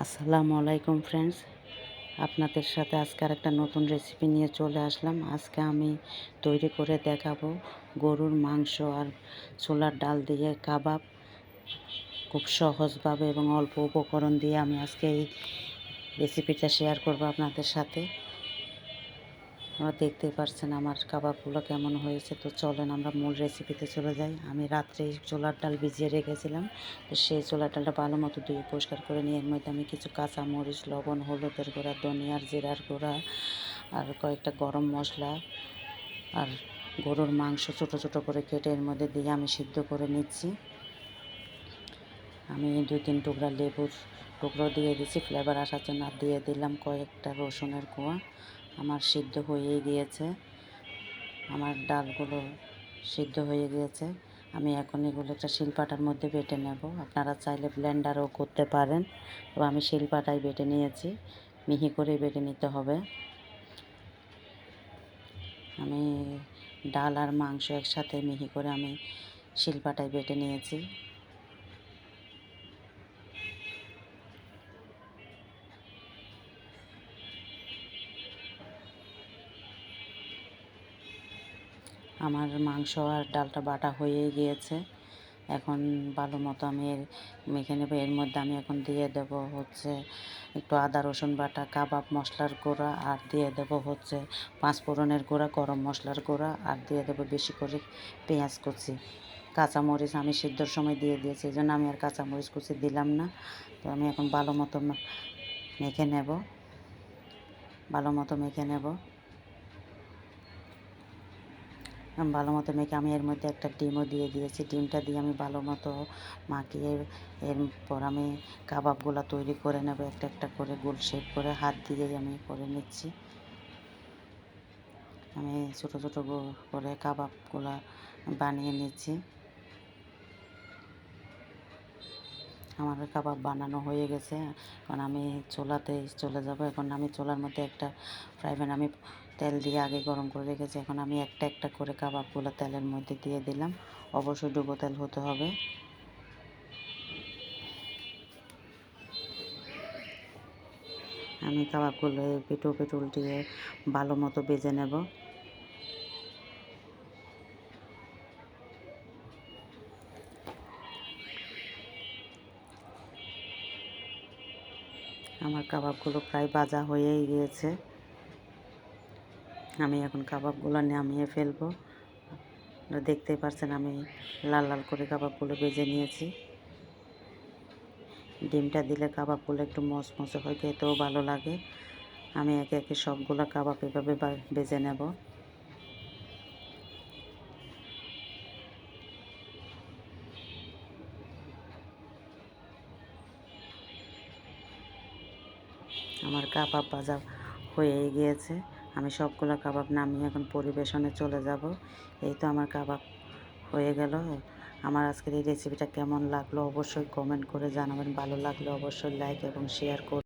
আসসালামু আলাইকুম ফ্রেন্ডস আপনাদের সাথে আজকে আর একটা নতুন রেসিপি নিয়ে চলে আসলাম। আজকে আমি তৈরি করে দেখাবো গরুর মাংস আর ছোলার ডাল দিয়ে কাবাব। খুব সহজভাবে এবং অল্প উপকরণ দিয়ে আমি আজকে এই রেসিপিটা শেয়ার করব আপনাদের সাথে। আপনারা দেখতেই পারছেন আমার কাবাবগুলো কেমন হয়েছে। তো চলেন আমরা মূল রেসিপিতে চলে যাই। আমি রাত্রে চোলার ডাল ভিজিয়ে রেখেছিলাম। তো সেই চোলার ডালটা ভালো মতো ধুয়ে পরিষ্কার করে নিয়ে, এর মধ্যে আমি কিছু কাঁচা মরিচ লবণ, হলুদের গুঁড়া, ধনিয়ার জিরার গুঁড়া আর কয়েকটা গরম মশলা আর গরুর মাংস ছোট ছোট করে কেটে এর মধ্যে দিয়ে আমি সিদ্ধ করে নিচ্ছি। আমি দুই তিন টুকরা লেবুর টুকরো দিয়ে দিচ্ছি ফ্লেভার আসার জন্য আর দিয়ে দিলাম কয়েকটা রসুনের কোয়া আমার সিদ্ধ হয়ে গিয়েছে। আমার ডালগুলো সিদ্ধ হয়ে গিয়েছে। আমি এখন এগুলো একটা শিলপাটার মধ্যে বেটে নেব। আপনারা চাইলে ব্লেন্ডারও করতে পারেন। তো আমি শিলপাটাই বেটে নিয়েছি। মিহি করে বেটে নিতে হবে। আমি ডাল আর মাংস একসাথে মিহি করে আমি শিলপাটায় বেটে নিয়েছি। আমার মাংস আর ডালটা বাটা হয়ে গিয়েছে। এখন ভালো মতো আমি এর মেখে নেব। এর মধ্যে আমি এখন দিয়ে দেব হচ্ছে একটু আদা, রসুন বাটা, কাবাব মশলার গুঁড়া আর দিয়ে দেব হচ্ছে পাঁচ ফোড়নের গুঁড়া, গরম মশলার গুঁড়া আর দিয়ে দেবো বেশি করে পেঁয়াজ কুচি। কাঁচামরিচ আমি সিদ্ধর সময় দিয়ে দিয়েছি এই জন্য আমি আর কাঁচামরিচ কুচি দিলাম না। তো আমি এখন ভালো মতো মেখে নেব। ভালো মতো মেখে নেব। ভালো মতো মেখে আমি এর মধ্যে একটা ডিমও দিয়ে দিয়েছি। ডিমটা দিয়ে আমি ভালো মতো মাখিয়ে এরপর আমি কাবাবগুলো তৈরি করে নেব, একটা একটা করে গোল শেপ করে হাত দিয়েই আমি করে নিচ্ছি। আমি ছোটো ছোটো করে কাবাবগুলো বানিয়ে নিচ্ছি। আমার কাবাব বানানো হয়ে গেছে। এখন আমি চোলাতে চলে যাব। এখন আমি চোলার মধ্যে একটা ফ্রাই প্যান আমি তেল দিয়ে আগে গরম করে রেখেছি। এখন আমি একটা একটা করে কাবাবগুলো তেলের মধ্যে দিয়ে দিলাম। অবশ্যই ডুবো তেল হতে হবে। আমি কাবাবগুলো পেটু পেটু উল্টিয়ে ভালো মতো বেজে নেব। আমার কাবাবগুলো প্রায় বাজা হয়েই গিয়েছে। আমি এখন কাবাবগুলো নামিয়ে ফেলব। দেখতেই পারছেন আমি লাল লাল করে কাবাবগুলো বেজে নিয়েছি। ডিমটা দিলে কাবাবগুলো একটু মচমচে হয়, খেতেও ভালো লাগে। আমি একে একে সবগুলো কাবাব এভাবে বেজে নেব। আমার কাবাব ভাজা হয়ে গিয়েছে। আমি সবগুলো কাবাব নামিয়ে এখন পরিবেশনে চলে যাব। এই তো আমার কাবাব হয়ে গেল। আমার আজকের এই রেসিপিটা কেমন লাগল অবশ্যই কমেন্ট করে জানাবেন। ভালো লাগলে অবশ্যই লাইক এবং শেয়ার করুন